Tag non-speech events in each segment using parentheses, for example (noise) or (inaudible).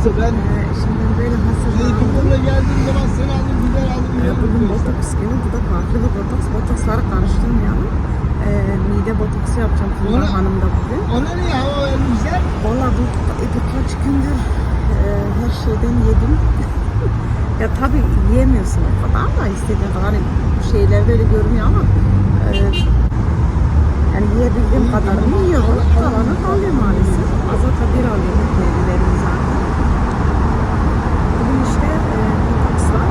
Neyse ben şimdi ben böyle hazırlandım. Zeytinburnu'na geldiğim zaman seni aldım gider aldım. Bugün botoks günü. Bu da farklı botoks. Botoksları karıştırmayalım. Ee, mide botoksu yapacağım Ona- Hanım da bugün. Ona ne ya o elmişler? Valla bu e, birkaç gündür e, her şeyden yedim. (laughs) ya tabi yiyemiyorsun o kadar da istediğin kadar hani şeyler böyle görünüyor ama e, yani yiyebildiğim kadarını yiyorum. Kalanı kalıyor maalesef. Azata bir alıyorum kendilerini zaten. Bugün işte e, botoks var.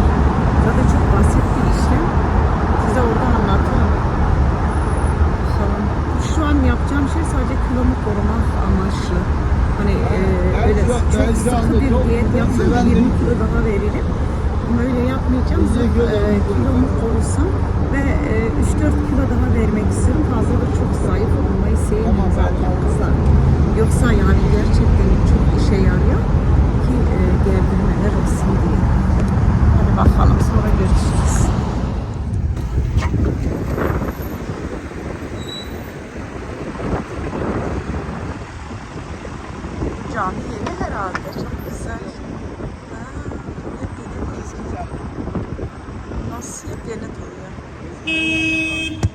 Zaten çok basit bir işlem. Size oradan anlatırım. Bakalım. Şu an yapacağım şey sadece kilomu korumak amaçlı. Hani e, an- çok sıkı bir diyet sevendim. 20 kilo daha veririm. Ama öyle yapmayacağım. Sırf e, kilomu korusam ve e, 3-4 kilo daha vermek istiyorum. Fazla da çok zayıf olmayı sevmiyorum zaten kızlar. Yoksa yani gerçekten çok işe yarıyor ki e, gerdirmeler olsun diye. Hadi bakalım sonra görüşürüz. Cami yeni herhalde. Çok güzel. Ha, yepyeni. Nasıl yepyeni duruyor?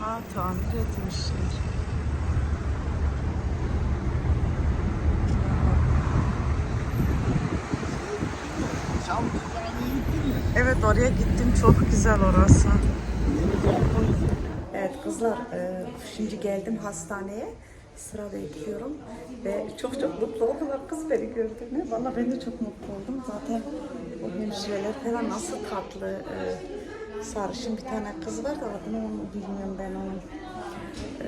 Ha tamir etmişler. Şam Camii'ye gittin mi? Evet oraya gittim. Çok güzel orası. Evet kızlar e, şimdi geldim hastaneye. Sıra bekliyorum ve çok çok mutlu oldular kız beni gördüğüne. Valla ben de çok mutlu oldum. Zaten o hemşireler falan nasıl tatlı. e, sarışın bir tane kız var da adını onu bilmiyorum ben onu.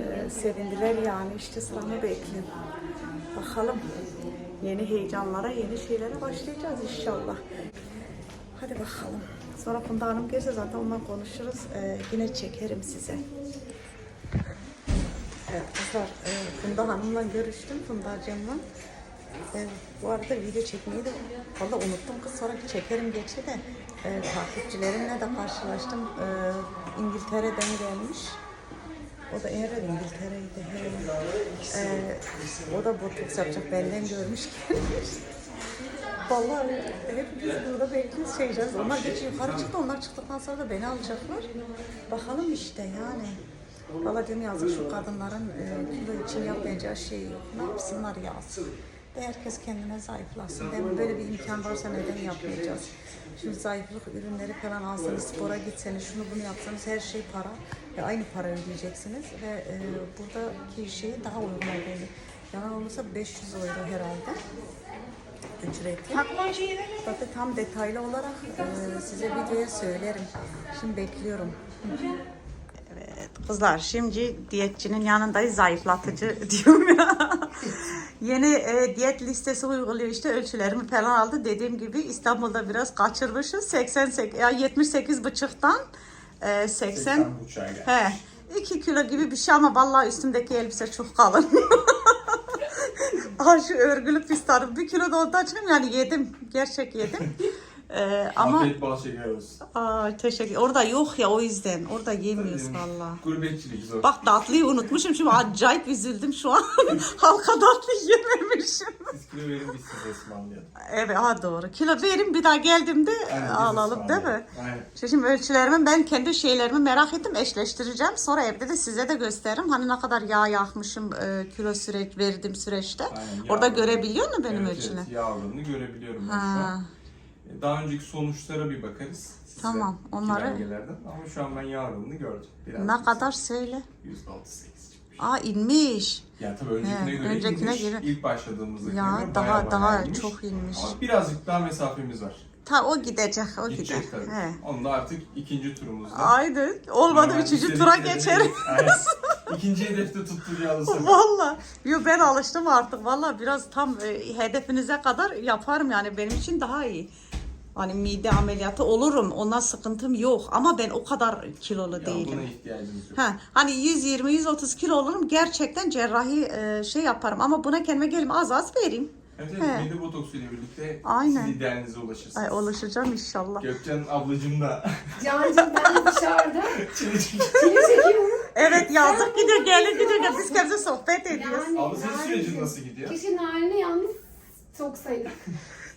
E, sevindiler yani işte sıramı bekliyorum. Bakalım yeni heyecanlara, yeni şeylere başlayacağız inşallah. Hadi bakalım. Sonra Funda Hanım gelirse zaten ondan konuşuruz. Ee, yine çekerim size. Evet kızlar, e, Funda Hanım'la görüştüm, Fundacığımla. E, bu arada video çekmeyi de valla unuttum kız sonra çekerim geçti de e, takipçilerimle de karşılaştım. E, İngiltere'den gelmiş. O da eğer İngiltere'ydi. he. E, o da botoks yapacak benden görmüş gelmiş. Vallahi hepimiz burada bekliyoruz şey yiyeceğiz. Onlar geç yukarı çıktı. Onlar çıktıktan sonra da beni alacaklar. Bakalım işte yani. Valla diyorum yazık şu kadınların e, için yapmayacağı şey yok. Ne yapsınlar yazsın. Herkes kendine zayıflasın. Değil Böyle bir imkan varsa neden yapmayacağız? Şimdi zayıflık ürünleri falan alsanız, spora gitseniz, şunu bunu yapsanız her şey para. Ve aynı para ödeyeceksiniz. Ve e, buradaki şeyi daha uygun ödeyecek. Yalan olursa 500 euro herhalde ücreti. Zaten tam detaylı olarak e, size videoya söylerim. Şimdi bekliyorum. Evet kızlar şimdi diyetçinin yanındayız zayıflatıcı (laughs) diyorum ya. (laughs) Yeni e, diyet listesi uyguluyor işte ölçülerimi falan aldı. Dediğim gibi İstanbul'da biraz kaçırmışız. 88 ya 78 buçuktan e, 80 buçuğa geldi. He. 2 kilo gibi bir şey ama vallahi üstümdeki elbise çok kalın. (laughs) Ay şu örgülü pistanım. Bir kilo da ondan çıkayım yani yedim. Gerçek yedim. Ee, ama Afiyet bal şeker olsun. Aa, teşekkür. Orada yok ya o yüzden. Orada yemiyoruz valla. Gurbetçilik zor. Bak tatlıyı unutmuşum şimdi acayip üzüldüm şu an. (laughs) Halka tatlı yememişim. Siz kilo verin biz size ısmarlayalım. Evet ha doğru. Kilo verin bir daha geldiğimde Aynen, biz alalım değil mi? ısmarlayalım. Aynen. İşte Şimdi ölçülerimi ben kendi şeylerimi merak ettim eşleştireceğim. Sonra evde de size de gösteririm. Hani ne kadar yağ yakmışım e, kilo süreç verdiğim süreçte. Aynen, Orada yağ- görebiliyor musun benim evet, ölçümü? Evet, yağ oranını görebiliyorum ben şu an. Daha önceki sonuçlara bir bakarız. size, Tamam, onları- belgelerden. Ama şu an ben yağ oranını gördüm. Biraz Ne kadar söyle. %68 çıkmış. Aa inmiş. Ya tabii öncekine He, göre öncekine inmiş. göre- İlk başladığımızda Ya, göre daha- bayağı daha bayağı çok inmiş. Ama birazcık daha mesafemiz var. Ta o gidecek, o gider. Gidecek tabii. He. Onu da artık ikinci turumuzda. Aynen. Olmadı Normal üçüncü istedikleri tura değil. geçerim. (laughs) Aynen. İkinci hedefte tutturacağız. Valla. Yo ben alıştım artık. Valla biraz tam e, hedefinize kadar yaparım yani benim için daha iyi. Hani mide ameliyatı olurum. Ondan sıkıntım yok. Ama ben o kadar kilolu Ya değilim. buna ihtiyacımız yok. Ha, hani 120-130 kilo olurum. Gerçekten cerrahi e, şey yaparım. Ama buna kendime gelim az az vereyim. Evet, evet mide botoksu ile birlikte Aynen. siz idealinize ulaşırsınız. Ay ulaşacağım inşallah. Gökçen ablacım da Cancım ben dışarıda (laughs) seni çekiyorum. Evet yazık gidiyor gelin gidiyor. Biz kendimize sohbet ediyoruz. Yani Abi senin sürecin nasıl gidiyor? Keşke Narin'i yalnız soksaydık.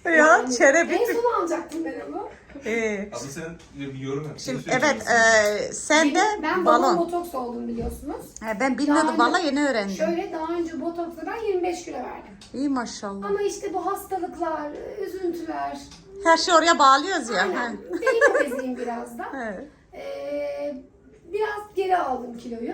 Ya çere En bitti. son alacaktım ben onu. Ee, Abla sen bir yorum yap. Şimdi Sen evet e, sen de Benim- ben balon balon. botoks oldum biliyorsunuz. He, ben bilmiyordum Daha önce- valla yeni öğrendim. Şöyle daha önce botoksla ben 25 kilo verdim. İyi maşallah. Ama işte bu hastalıklar, üzüntüler, Her şey oraya bağlıyoruz ya. aynen. he. Benim obeziyim biraz da. (laughs) He. Ee, biraz geri aldım kiloyu.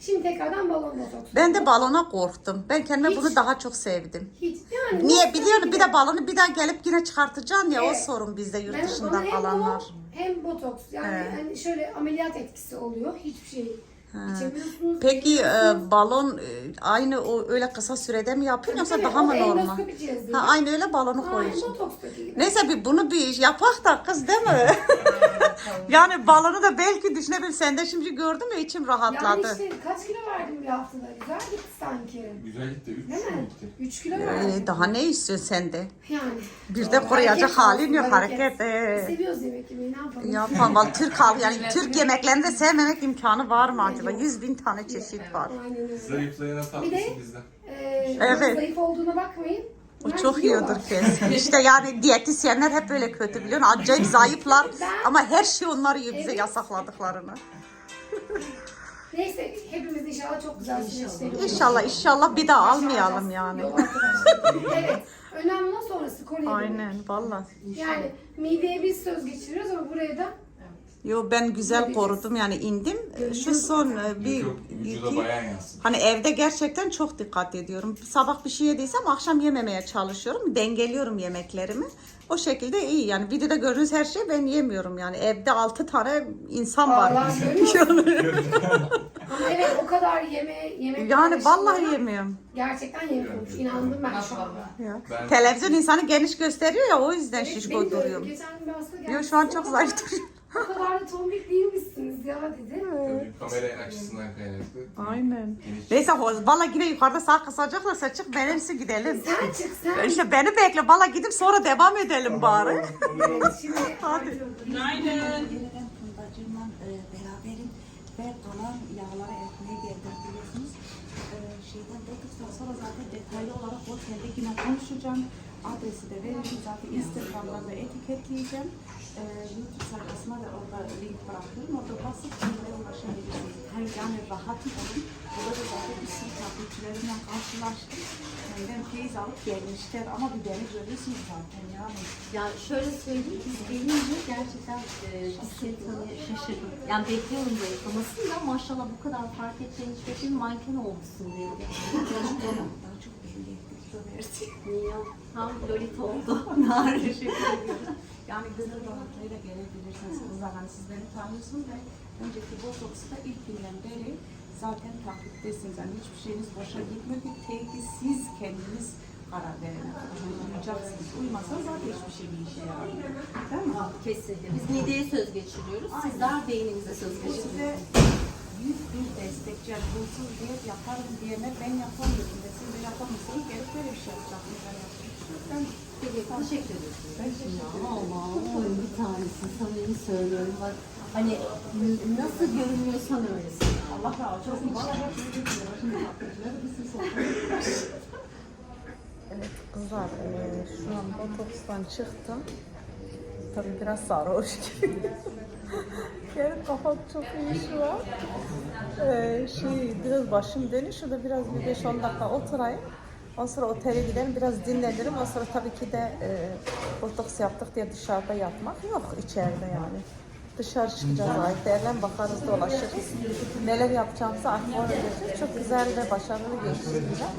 Şimdi tekrardan balon botoks. Ben de balona korktum. Ben kendime Hiç. bunu daha çok sevdim. Hiç yani Niye biliyorum bir de balonu bir daha gelip yine çıkartacaksın ya o Evet. sorun bizde yurt Ben bana dışından hem kalanlar. balon hem botoks yani He. hani şöyle ameliyat etkisi oluyor. Hiçbir şey Peki e, balon e, aynı o öyle kısa sürede mi yapıyorsun yoksa daha mı normal? Ha, aynı öyle balonu koyuyorsun. Neyse bir bunu bir yapak da kız değil mi? (laughs) yani balonu da belki düşünebilirim. Sen de şimdi gördüm ya içim Yani rahatladı. işte kaç kilo verdim bir haftada? Güzel gitti sanki. Güzel gitti. Üç Değil mü mi? gitti? 3 kilo verdim. Ee, daha ne istiyorsun sen de? Yani. Bir de koruyacak halin yok hareket. ee. Seviyoruz yemek yemeyi ne yapalım? Yapamam. Vallahi Türk halkı yani Türk yemeklerini de sevmemek imkanı var mı acaba? Yüz bin tane çeşit var. Aynen öyle. Zayıflayana tatlısın de- bizden. Ee, Evet. Zayıf olduğuna bakmayın. O Bunlar çok yiyorlar. iyidir kesin. İşte yani diyetisyenler hep böyle kötü biliyorsun. Acayip zayıflar ama her şey onlar yiyor bize Evet. yasakladıklarını. Neyse hepimiz inşallah çok güzel süreçleri İnşallah inşallah bir daha almayalım yani. Yok arkadaşlar. (laughs) evet. Önemli olan sonrası koruyabilir. Aynen valla. Yani mideye biz söz geçiriyoruz ama buraya da Yo ben güzel korudum yani indim. Şu son e, bir vücuda iki yansın. Hani evde gerçekten çok dikkat ediyorum. Sabah bir şey yediysem akşam yememeye çalışıyorum. Dengeliyorum yemeklerimi. O şekilde iyi. Yani videoda gördüğünüz her şeyi ben yemiyorum. Yani evde 6 tane insan var. Allah (laughs) görüyor Ama evet o kadar yeme yemek Yani vallahi yemiyorum. Gerçekten yemiyormuş. İnandım ben şu anda. Ya. Ben- Televizyon insanı geniş gösteriyor ya o yüzden Evet, şişko beni de öyle. duruyorum. Geçen gün bir hasta geldi. Yo şu an çok zayıf duruyorum. O kadar da tombik değilmişsiniz ya dedi. Tabii, Kamera açısından kaynaklı. Aynen. Geniş. Neyse ho- valla yine yukarıda sağ kısacaklarsa çık benimsi gidelim. Sen çık sen. İşte beni bekle valla gidip sonra devam edelim bari. Evet, şimdi Hadi. Yeniden fundacımla e, beraberim ve kalan yağları ekmeğe geldim biliyorsunuz. E, şeyden sonra zaten detaylı olarak otelde yine konuşacağım. Adresi de veririm zaten Instagram'dan da etiketleyeceğim. E, YouTube sayfasına da orada link bırakıyorum. Orada basıp kimlere ulaşabilirsiniz. Hem yani rahatım olun. Burada da zaten bir sürü takipçilerimle karşılaştım. Benden feyiz alıp gelmişler ama bir beni görüyorsunuz zaten yani. Ya şöyle söyleyeyim, biz gelince gerçekten e, tanı şaşırdık. Yani bekliyorum zayıflamasını da maşallah bu kadar fark edeceğini hiç beklemedim. Manken olmuşsun dedi. Daha çok verdi. Niye? Tam Lolita oldu. Gibi. Yani gönül rahatlığıyla gelebilirsiniz kızlar. Hani siz beni tanıyorsunuz ve önceki botoksu da ilk günden beri zaten takiptesiniz. Yani hiçbir şeyiniz boşa gitmiyor ki tek ki siz kendiniz karar verin. Uyuyacaksınız. Uyumazsanız zaten hiçbir şey bir işe yaramıyor. Değil mi? Kesinlikle. Biz mideye söz geçiriyoruz. Sizler beyninize söz geçiriyorsunuz. büyük bir destekçi. Yani bunsuz diyet yaparım diyene ben yapamıyorum. De yapamıyorsunuz. Gelip böyle bir şey yapacaksınız. Ben şey teşekkür ediyoruz. Ben teşekkür ederim. Allah'ım bir tanesin. Samimi söylüyorum. Bak hani nasıl görünüyorsan öylesin. Allah razı olsun. Bana hep Evet kızlar eee, şu an botokstan çıktım. Tabii biraz sarhoş gibi. Yani kafam çok iyi şu an. Eee, şey biraz başım dönüyor. Şurada biraz bir 5-10 dakika oturayım. Ondan sonra otele gidelim biraz dinlenirim. Ondan sonra tabii ki de eee botoks yaptık diye dışarıda yapmak yok içeride yani. Dışarı çıkacağız ayetlerle bakarız dolaşırız. Neler yapacağımızı aklıma göreceğiz. Çok güzel ve başarılı geçireceğim.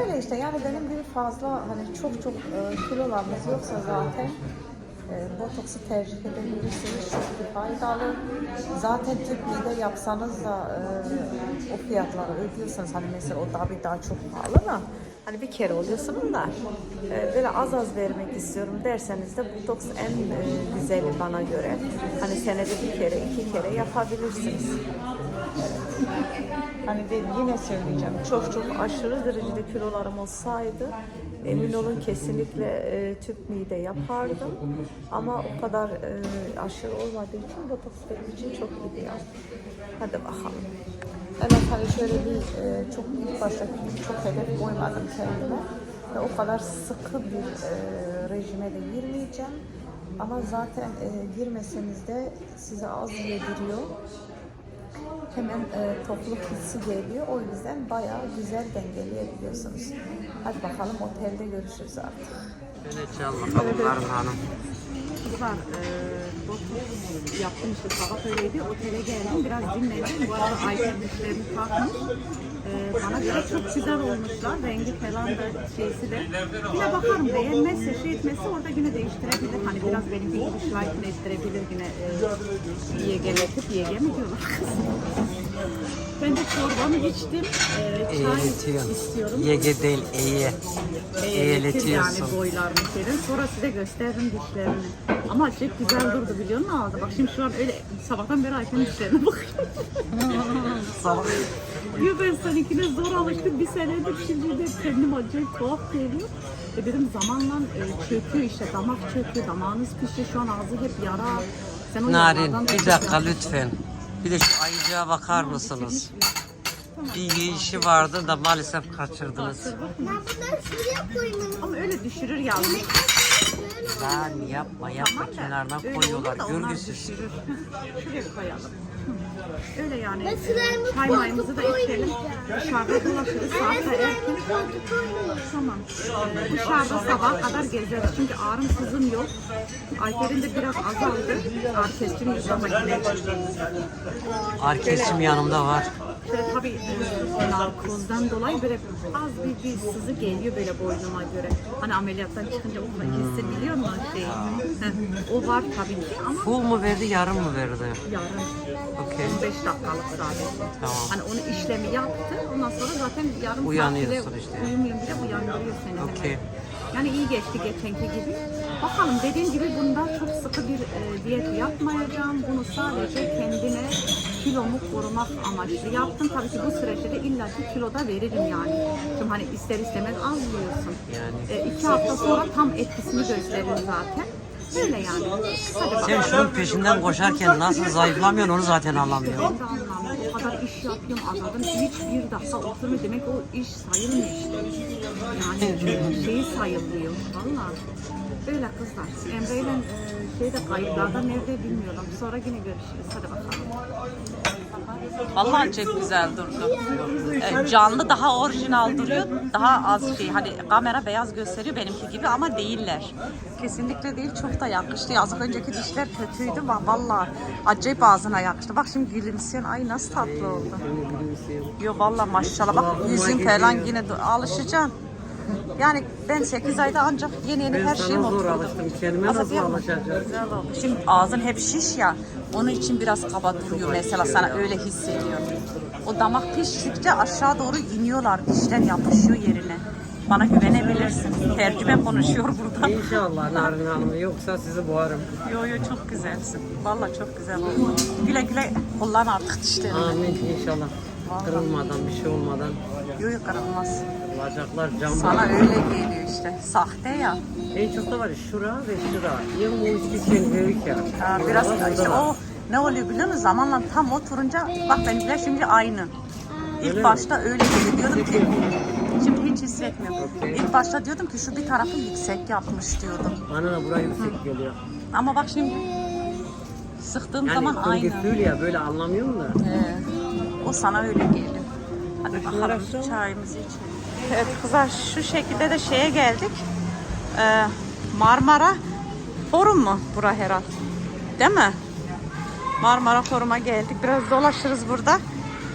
Öyle işte yani benim gibi fazla hani çok çok e, kilolarınız yoksa zaten e, botoksu tercih edebilirsiniz. Çok faydalı. Zaten tüp mide yapsanız da e, o fiyatları ödüyorsanız hani mesela o daha bir daha çok pahalı da hani bir kere oluyorsunuz da e, böyle az az vermek istiyorum derseniz de botoks en e, güzeli bana göre. Hani senede bir kere iki kere yapabilirsiniz. Hani de yine söyleyeceğim çok çok aşırı derecede kilolarım olsaydı emin olun kesinlikle e, tüp mide yapardım. Ama o kadar e, aşırı olmadığı için botoks benim için çok ideal. Hadi bakalım. Evet hani şöyle bir e, çok ilk başta çok hedef koymadım kendime. Ve o kadar sıkı bir e, rejime de girmeyeceğim. Ama zaten e, girmeseniz de size az yediriyor. Hemen e, tokluk hissi geliyor. O yüzden bayağı güzel dengeleyebiliyorsunuz. Hadi bakalım otelde görüşürüz artık. Öyle çal bakalım Hanım. Kızlar e, botoks yaptım işte sabah öyleydi. Otele geldim biraz dinlendim. Bu arada Ayşe dişlerini takmış. E, bana göre çok güzel olmuşlar. Rengi falan da şeysi de. Yine bakarım beğenmezse şey etmezse orada yine değiştirebilir. Hani biraz benim gibi şahitini ettirebilir yine e, yegeletip yege mi diyorlar? Ben de çorbamı içtim. E, çay Eğletiyorsun. istiyorum. Yege değil, eye. Eğletir yani Eğletiyorsun. boylarını senin. Sonra size gösteririm dişlerini. Ama çok güzel durdu biliyor musun ağzı? Bak şimdi şu an öyle sabahtan beri Ayşe'nin dişlerine bakıyorum. Diyor ben seninkine zor alıştım bir senedir şimdi de kendim acayip tuhaf geliyor. E dedim zamanla e, çöküyor işte damak çöküyor damağınız pişiyor şu an ağzı hep yara. Sen o Narin yaralardan da bir dakika lütfen. Bir de şu ayıcığa bakar mısınız? Bir yiyişi vardı da maalesef kaçırdınız. Ben bunları şuraya koyayım. Ama öyle düşürür yavrum. Lan yapma yapma Tamam da kenardan öyle koyuyorlar da onlar görgüsüz. düşürür. (laughs) Şuraya koyalım. Öyle yani. E, Çay mayımızı da içelim. Dışarıda dolaşırız. Saat da erken. Tamam. Dışarıda sabaha kadar gezeriz. Çünkü ağrım sızım yok. Ayfer'in de biraz azaldı. Ağrı kesici makine. Arkesim yanımda var. Şöyle tabii e, narkozdan dolayı böyle az bir, bir sızı geliyor böyle boynuma göre. Hani ameliyattan çıkınca o kadar hissediliyor mu şey? Heh, o var tabii ki ama Full mu verdi yarım mı verdi? yarın Okey 15 dakikalık sadece. Tamam. Hani onu işlemi yaptı. Ondan sonra zaten yarım Uyanıyorsun saat bile işte. uyumuyorum bile uyandırıyor seni. hemen. Okey. Yani iyi geçti geçenki gibi. Bakalım dediğim gibi bunda çok sıkı bir e, diyet yapmayacağım. Bunu sadece kendime kilomu korumak amaçlı yaptım. Tabii ki bu süreçte de illaki kilo da veririm yani. Şimdi hani ister istemez az yiyorsun. E, iki hafta sonra tam etkisini gösterir zaten. Böyle yani. Hadi. Sen şunun peşinden koşarken nasıl zayıflamıyorsun onu zaten anlamıyorum. O kadar iş yapıyorum azaldım. Hiç bir dakika oturmuyor. Demek o iş sayılmıyor işte. Yani şeyi sayılmıyor. Valla. Öyle kızlar. Emre ile e, şeyde kayıtlarda nerede bilmiyorum. Sonra yine görüşürüz. Hadi bakalım. Vallahi çok güzel durdu. Ee, Canlı daha orijinal duruyor. Daha az şey hani kamera beyaz gösteriyor benimki gibi ama değiller. Kesinlikle değil. Çok da yakıştı. Az önceki dişler kötüydü. Va- Vallahi acayip ağzına yakıştı. Bak şimdi gülümseyen ay nasıl tatlı oldu. Yo vallahi maşallah. Bak yüzün falan yine alışacaksın. Yani ben 8 ayda ancak yeni yeni her şeyim zor oturdu. alıştım. Kendime Azat nasıl alışacağım? Şimdi ağzın hep şiş ya. Onun için biraz kaba duruyor mesela sana öyle hissediyorum. O damak piştikçe aşağı doğru iniyorlar. Dişler yapışıyor yerine. Bana güvenebilirsin. Tercüme konuşuyor burada. İnşallah Narin Hanım yoksa sizi boğarım. Yo yo çok güzelsin. Vallahi çok güzel oldu. Güle güle kullan artık dişlerini. Amin inşallah. Kırılmadan bir şey olmadan. Yo yo kırılmaz. Bacaklar cam. Sana öyle geliyor işte. Sahte ya. En çok da var ya şura ve şura. Yıl bu iki için büyük ya. Ha, biraz Burada işte o ne oluyor biliyor musun? Zamanla tam oturunca bak benimkiler şimdi aynı. İlk Öyle mi? başta öyle geliyor. Diyordum ki şimdi hiç hissetmiyorum. İlk başta diyordum ki şu bir tarafı yüksek yapmış diyordum. Bana da buraya yüksek geliyor. Ama bak şimdi sıktığım Yani zaman aynı. gefühl ya böyle anlamıyorum da. Ee, o sana öyle geliyor. Hadi bakalım çayımızı içelim. Evet kızlar şu şekilde de şeye geldik. Ee, Marmara Forum mu bura herhal? Değil mi? Marmara Forum'a geldik. Biraz dolaşırız burada.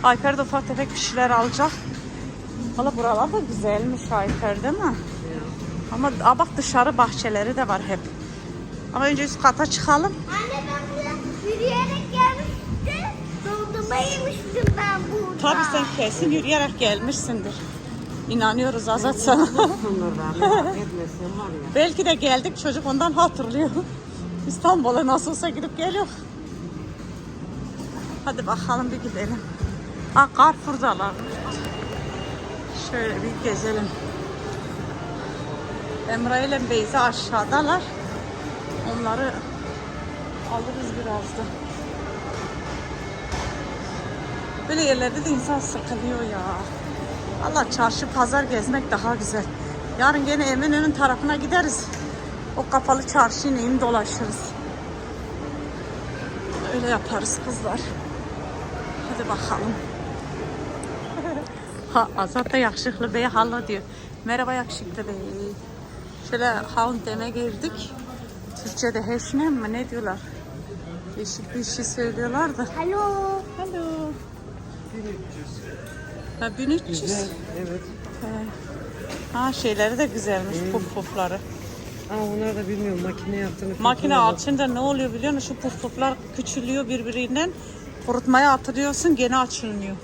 Ayfer de ufak tefek bir şeyler alacak. Valla buralar da güzelmiş Ayfer değil mi? Ama aa bak dışarı bahçeleri de var hep. Ama önce üst kata çıkalım. Anne ben yürüyerek gelmiştim. Dondurma yemiştim ben burada. Tabii sen kesin yürüyerek gelmişsindir. İnanıyoruz Azat sana. (laughs) Belki de geldik çocuk ondan hatırlıyor. İstanbul'a nasıl olsa gidip geliyor. Hadi bakalım bir gidelim. Ha Carrefour'dalar. Şöyle bir gezelim. Emre ile Beyza aşağıdalar. Onları alırız birazdan. Böyle yerlerde de insan sıkılıyor ya. Allah çarşı pazar gezmek daha güzel. Yarın gene Eminönü'nün tarafına gideriz. O kapalı çarşı ineyim dolaşırız. Öyle yaparız kızlar. Hadi bakalım. (laughs) ha, Azat da yakışıklı bey hala diyor. Merhaba yakışıklı bey. Şöyle havun deme girdik. Türkçe'de heşnem mi ne diyorlar? Değişik bir şey söylüyorlar da. Alo. Hello. Ha 1300. Evet. Ha şeyleri de güzelmiş puf pufları. Aa onlar da bilmiyorum makine yaptığını. Makine açınca ne oluyor biliyor musun? Şu puf puflar küçülüyor birbirinden. Kurutmaya atılıyorsun gene açılmıyor.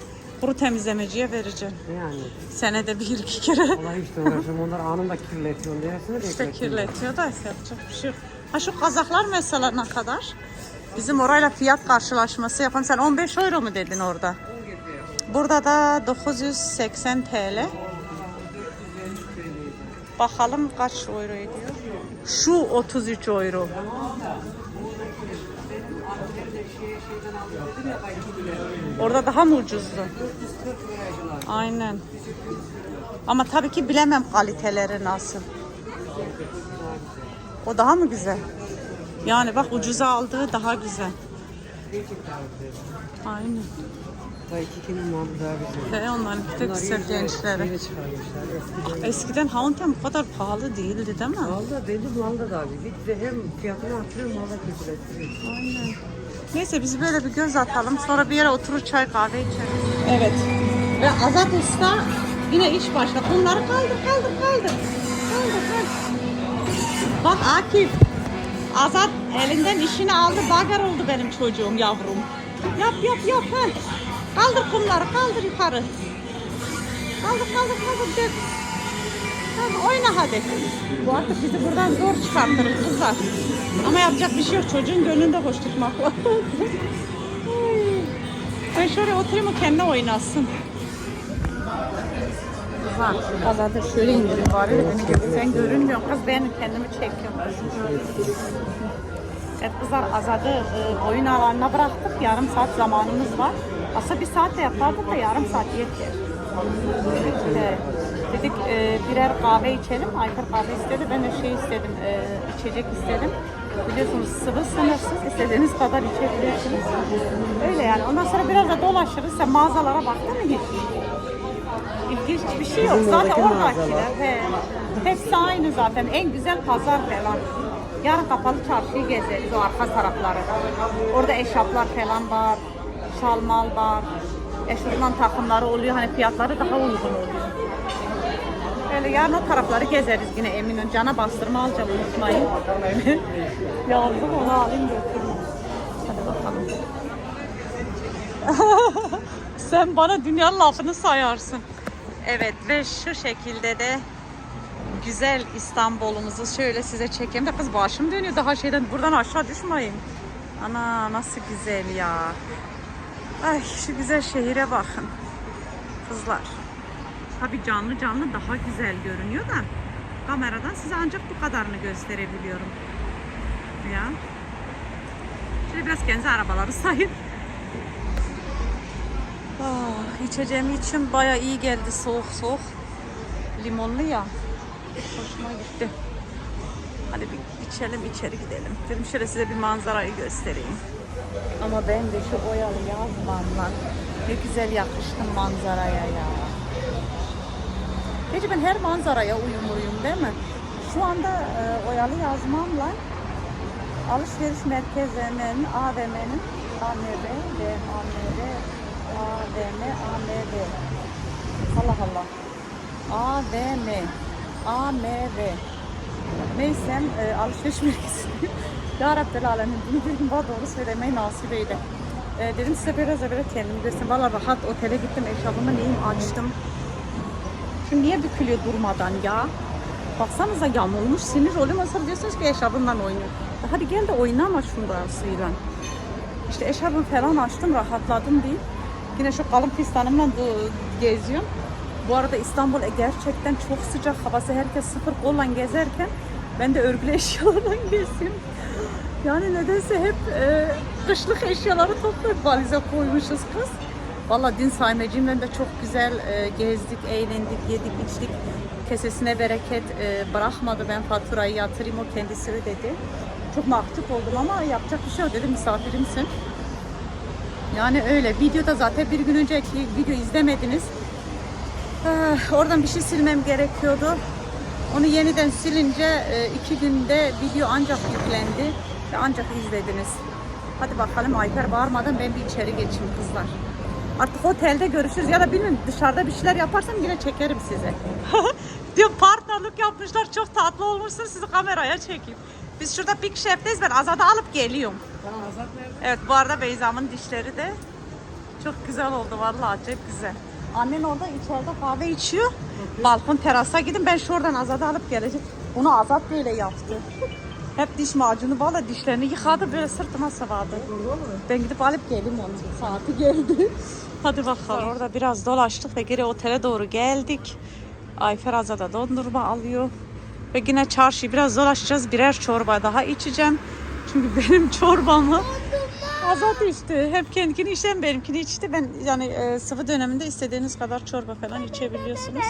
Kuru temizlemeciye vereceksin. Yani. Senede bir iki kere. Vallahi işte uğraşıyorum onlar anında kirletiyor de. İşte kirletiyor da yapacak bir şey yok. Ha şu kazaklar mesela ne kadar? Bizim orayla fiyat karşılaşması yapan sen 15 euro mu dedin orada? Burada da 980 TL. Bakalım kaç euro ediyor? Şu 33 euro. Orada daha mı ucuzdu? Aynen. Ama tabii ki bilemem kaliteleri nasıl. O daha mı güzel? Yani bak ucuza aldığı daha güzel. Aynen. Malı daha güzel. Ve onların bir de güzel gençleri. Yeni çıkarmışlar. Eski. Eskiden Haunten bu kadar pahalı değildi değil mi? Malda belli malda da abi. Bir de hem fiyatını artırıyor malda kötülettiriyor. Aynen. Neyse biz böyle bir göz atalım. Sonra bir yere oturur çay kahve içelim. Evet. Ve Azat Usta yine iş başta. Bunları kaldır kaldır kaldır. Kaldır kaldır. Bak Akif. Azat elinden işini aldı. Bagar oldu benim çocuğum yavrum. Yap yap yap. He. Kaldır kumları kaldır yukarı. Kaldır kaldır kaldır dök. Tamam oyna hadi. Bu artık bizi buradan zor çıkartırız kızlar. Ama yapacak bir şey yok. Çocuğun gönlünde hoş tutmak. Ay. (laughs) ben şöyle oturayım o kendi oynasın. Kızlar, Azad'ı şöyle indirin bari beni. Sen görünmüyorsun kız ben kendimi çekiyorum. Evet kızlar Azad'ı e, oyun alanına bıraktık. Yarım saat zamanımız var. Aslında bir saat de yapardık da yarım saat yeter. Evet. Dedik e, birer kahve içelim. Ayfer kahve istedi. Ben de şey istedim, e, içecek istedim. Biliyorsunuz sıvı sınırsız. istediğiniz kadar içebilirsiniz. Öyle yani. Ondan sonra biraz da dolaşırız. Sen mağazalara baktın mı hiç? İlginç bir şey yok. Zaten oradaki oradakiler. He. Hepsi aynı zaten. En güzel pazar falan. Yarın kapalı çarşıyı gezeriz o arka tarafları. Orada eşaplar falan var. Şalmal var. Eşofman takımları oluyor. Hani fiyatları daha uygun oluyor. Öyle yarın o tarafları gezeriz yine eminim. Cana bastırma alacağım unutmayın. (laughs) Yazdım onu alayım götüreyim. Hadi bakalım. (laughs) Sen bana dünya lafını sayarsın. Evet ve şu şekilde de güzel İstanbul'umuzu şöyle size çekeyim de kız başım dönüyor daha şeyden buradan aşağı düşmeyin. Ana nasıl güzel ya. Ay şu güzel şehire bakın. Kızlar. Tabii canlı canlı daha güzel görünüyor da kameradan size ancak bu kadarını gösterebiliyorum. Ya. Şöyle biraz kendi arabaları sayın. Ah, içeceğim için baya iyi geldi soğuk soğuk. Limonlu ya. Hoşuma gitti. Hadi bir içelim içeri gidelim. Dedim şöyle size bir manzarayı göstereyim. Ama ben de şu oyalı yazmamla ne güzel yakıştım manzaraya ya. Gece ben her manzaraya uyumluyum değil mi? Şu anda e, oyalı yazmamla alışveriş merkezlerinin AVM'nin ve AMV AVM AMV Allah Allah AVM AMV Neyse e, alışveriş merkezi (laughs) Ya Rabbel Alemin bunu bir gün bana doğru söylemeyi nasip eyle. E, dedim size biraz böyle kendimi göstereyim. Valla rahat otele gittim eşarbımı neyim açtım. Şu niye bükülüyor durmadan ya? Baksanıza yamulmuş sinir oluyor. Mesela diyorsunuz ki eşarbından oynuyor. E Hadi gel de oynama şurasıyla. İşte eşarbımı falan açtım rahatladım değil. Yine şu kalın pistanımla du- geziyorum. Bu arada İstanbul e, gerçekten çok sıcak havası. Herkes sıfır kolla gezerken ben de örgülü (laughs) eşyalarla geziyorum. Yani nedense hep e, kışlık eşyaları toplayıp valize koymuşuz kız. Valla dün saymacımla da çok güzel e, gezdik, eğlendik, yedik, içtik. Kesesine bereket e, bırakmadı ben faturayı yatırayım o kendisi ödedi. Çok mahcup oldum ama yapacak bir şey yok dedim misafirimsin. Yani öyle. Videoda zaten bir gün önceki video izlemediniz. Ah, oradan bir şey silmem gerekiyordu. Onu yeniden silince e, iki günde video ancak yüklendi ve ancak izlediniz. Hadi bakalım Ayfer bağırmadan ben bir içeri geçeyim kızlar. Artık otelde görüşürüz ya da bilmiyorum dışarıda bir şeyler yaparsam yine çekerim size. (laughs) Diyor partnerlik yapmışlar çok tatlı olmuşsun sizi kameraya çekeyim. Biz şurada Big Chef'teyiz ben Azad'ı alıp geliyorum. Evet bu arada Beyza'mın dişleri de çok güzel oldu vallahi acayip güzel. Annen orada içeride kahve içiyor. Balkon terasa gidin ben şuradan Azad'ı alıp geleceğim. Onu Azat böyle yaptı. (laughs) Hep diş macunu valla dişlerini yıkadı böyle sırtıma sıvadı. Ben gidip alıp geleyim onu. Saati geldi. (laughs) Hadi bakalım. Orada biraz dolaştık ve geri otele doğru geldik. Ayfer Azad'a dondurma alıyor. Ve yine çarşıyı biraz dolaşacağız. Birer çorba daha içeceğim. Çünkü (laughs) benim çorbamı Azat içti. Hep kendini içen benimkini içti. Ben yani e, sıvı döneminde istediğiniz kadar çorba falan içebiliyorsunuz.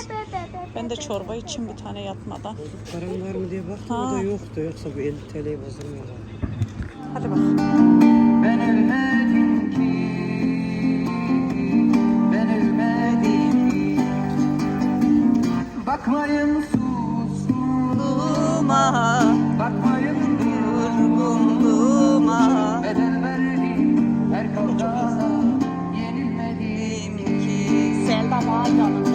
Ben de çorba içeyim bir tane yatmadan. Param var mı diye baktım Ha. o da yoktu. Yoksa bu 50 TL'yi bozulmuyorlar. Hadi bakalım. Ben ölmedim ki Ben ölmedim ki Bakmayın Bakmayın Bye, Donna.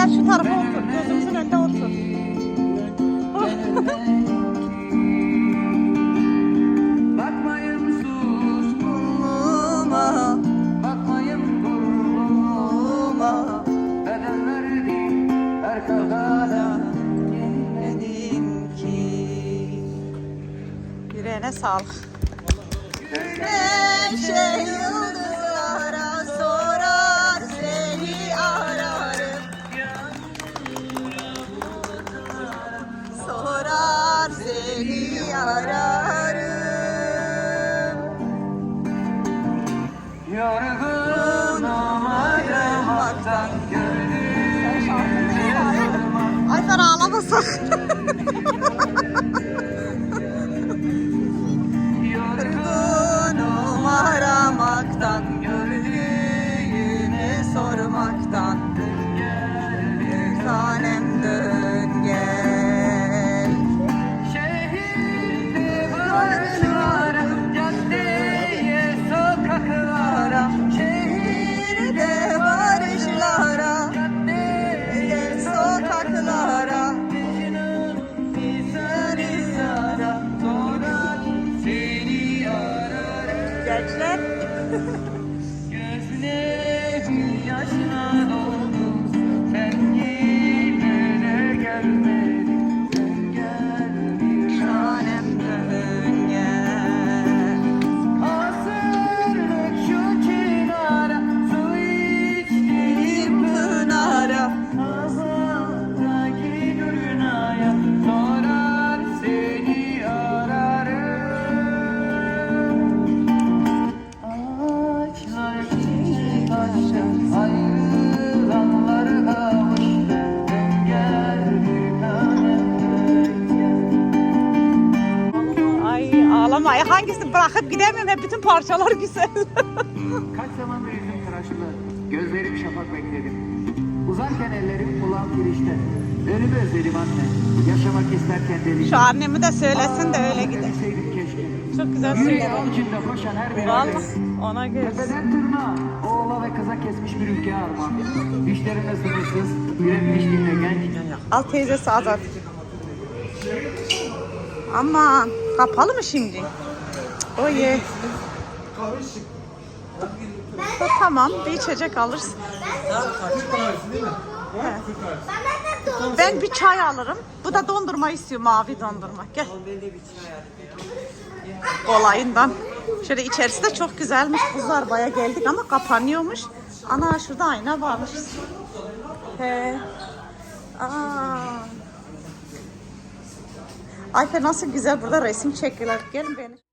Gel şu tarafa otur. Gözümüzün önünde otur. Bakmayın suskunluğuma Ayfer (laughs) parçalar güzel. (laughs) Kaç zamandır yüzüm tıraşlı Gözlerim şafak bekledim Uzarken ellerim kulağım girişte Ölümü özledim anne Yaşamak isterken deli Şu annemi de söylesin de öyle keşke Çok güzel söyledi. avucunda koşan her bir Vallahi. Ona göre. Tepeden tırnağa, oğula ve kıza kesmiş bir ülke armağan. Dişlerine sınırsız, üretmişliğine genç. Al teyzesi Azat. Aman kapalı mı şimdi? Cık, O ye. Ha, tamam bir içecek alırsın. He. Ben bir çay alırım. Bu da dondurma istiyor mavi dondurma. Gel. Kolayından. Şöyle içerisi de çok güzelmiş. Buzlar baya geldik ama kapanıyormuş. Ana şurada ayna varmış. He. Aa. Ayfer nasıl güzel burada resim çekiyorlar. Gelin beni.